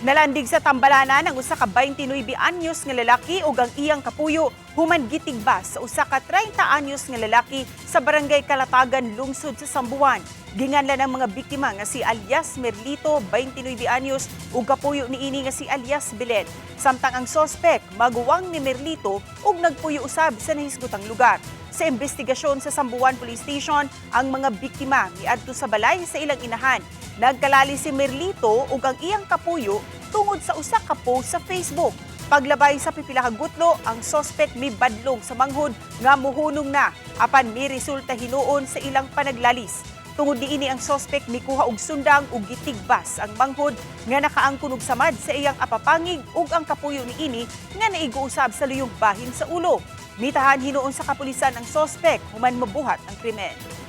Nalandig sa tambalanan ang usa ka 29 anyos nga lalaki ug ang iyang kapuyo human gitigbas sa usa ka 30 anyos nga lalaki sa barangay Kalatagan, lungsod sa Sambuan. Ginganlan ang mga biktima nga si alias Merlito, 29 anyos, ug kapuyo niini nga si alias Belen. Samtang ang sospek maguwang ni Merlito ug nagpuyo usab sa nahisgotang lugar. Sa investigasyon sa Sambuan Police Station, ang mga biktima miadto sa balay sa ilang inahan. Nagkalali si Merlito ug ang iyang kapuyo tungod sa usa ka post sa Facebook. Paglabay sa pipila ka gutlo, ang sospek mi badlong sa manghud nga muhunong na apan mi resulta hinuon sa ilang panaglalis. Tungod niini ang sospek mikuha og sundang ug gitigbas ang manghud nga nakaangkon og samad sa iyang apapangig ug ang kapuyo niini nga naiguusab sa luyong bahin sa ulo. Mitahan hinuon sa kapulisan ang sospek human mabuhat ang krimen.